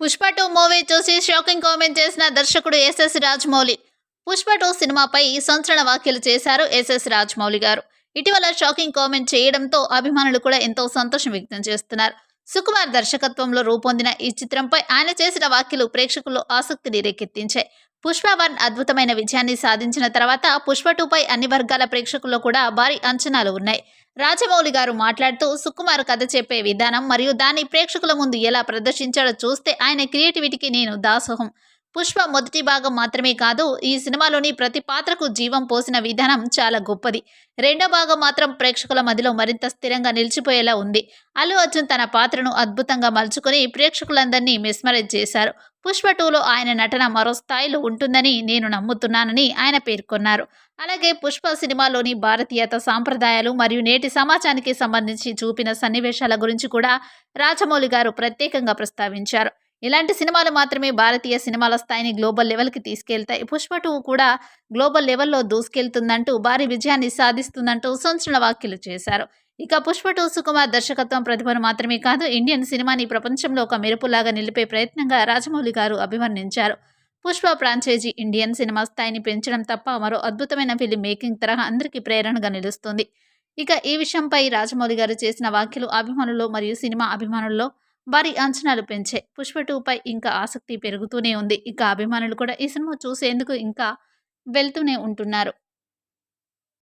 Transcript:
Pushpa two movie చూసి shocking comment చేసిన దర్శకుడు ఎస్ఎస్ రాజమౌళి. పుష్ప టూ సినిమాపై సంచలన వ్యాఖ్యలు చేశారు ఎస్ఎస్ రాజమౌళి గారు. ఇటీవల షాకింగ్ కామెంట్ చేయడంతో అభిమానులు కూడా ఎంతో సంతోషం వ్యక్తం చేస్తున్నారు. సుకుమార్ దర్శకత్వంలో రూపొందిన ఈ చిత్రంపై ఆయన చేసిన వ్యాఖ్యలు ప్రేక్షకుల్లో ఆసక్తిని రేకెత్తించాయి. పుష్ప వన్ అద్భుతమైన విజయాన్ని సాధించిన తర్వాత పుష్ప టూపై అన్ని వర్గాల ప్రేక్షకుల్లో కూడా భారీ అంచనాలు ఉన్నాయి. రాజమౌళి గారు మాట్లాడుతూ సుకుమార్ కథ చెప్పే విధానం మరియు దాన్ని ప్రేక్షకుల ముందు ఎలా ప్రదర్శించాడో చూస్తే ఆయన క్రియేటివిటీకి నేను దాసోహం. పుష్ప మొదటి భాగం మాత్రమే కాదు ఈ సినిమాలోని ప్రతి పాత్రకు జీవం పోసిన విధానం చాలా గొప్పది. రెండో భాగం మాత్రం ప్రేక్షకుల మధ్యలో మరింత స్థిరంగా నిలిచిపోయేలా ఉంది. అల్లు అర్జున్ తన పాత్రను అద్భుతంగా మలుచుకొని ప్రేక్షకులందరినీ మెస్మరైజ్ చేశారు. పుష్ప టూలో ఆయన నటన మరో స్థాయిలో ఉంటుందని నేను నమ్ముతున్నానని ఆయన పేర్కొన్నారు. అలాగే పుష్ప సినిమాలోని భారతీయత సాంప్రదాయాలు మరియు నేటి సమాజానికి సంబంధించి చూపిన సన్నివేశాల గురించి కూడా రాజమౌళి గారు ప్రత్యేకంగా ప్రస్తావించారు. ఇలాంటి సినిమాలు మాత్రమే భారతీయ సినిమాల స్థాయిని గ్లోబల్ లెవెల్కి తీసుకెళ్తాయి. పుష్ప టూ కూడా గ్లోబల్ లెవెల్లో దూసుకెళ్తుందంటూ భారీ విజయాన్ని సాధిస్తుందంటూ సంచలన వ్యాఖ్యలు చేశారు. ఇక పుష్ప టూ సుకుమార్ దర్శకత్వం ప్రతిభను మాత్రమే కాదు ఇండియన్ సినిమాని ప్రపంచంలో ఒక మెరుపులాగా నిలిపే ప్రయత్నంగా రాజమౌళి గారు అభివర్ణించారు. పుష్ప ఫ్రాంచైజీ ఇండియన్ సినిమా స్థాయిని పెంచడం తప్ప మరో అద్భుతమైన ఫిలిం మేకింగ్ తరహా అందరికీ ప్రేరణగా నిలుస్తుంది. ఇక ఈ విషయంపై రాజమౌళి గారు చేసిన వ్యాఖ్యలు అభిమానులు మరియు సినిమా అభిమానుల్లో భారీ అంచనాలు పెంచే పుష్ప టూపై ఇంకా ఆసక్తి పెరుగుతూనే ఉంది. ఇక అభిమానులు కూడా ఈ సినిమా చూసేందుకు ఇంకా వెళ్తూనే ఉంటున్నారు.